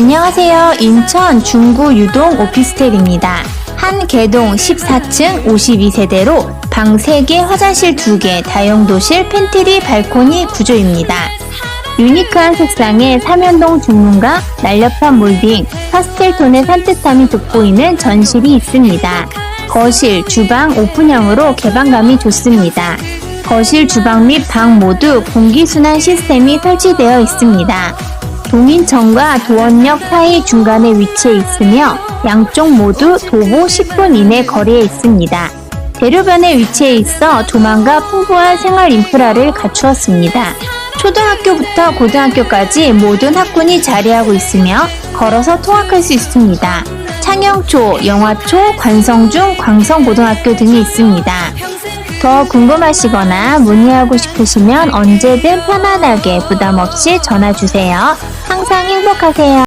안녕하세요. 인천 중구 유동 오피스텔입니다. 한 개동 14층 52세대로 방 3개, 화장실 2개, 다용도실, 팬트리, 발코니 구조입니다. 유니크한 색상의 삼연동 중문과 날렵한 몰딩, 파스텔톤의 산뜻함이 돋보이는 전실이 있습니다. 거실, 주방 오픈형으로 개방감이 좋습니다. 거실, 주방 및 방 모두 공기순환 시스템이 설치되어 있습니다. 동인천과 도원역 사이 중간에 위치해 있으며 양쪽 모두 도보 10분 이내 거리에 있습니다. 대로변에 위치해 있어 조망과 풍부한 생활 인프라를 갖추었습니다. 초등학교부터 고등학교까지 모든 학군이 자리하고 있으며 걸어서 통학할 수 있습니다. 창영초, 영화초, 관성중, 광성고등학교 등이 있습니다. 더 궁금하시거나 문의하고 싶으시면 언제든 편안하게 부담 없이 전화 주세요. 항상 행복하세요.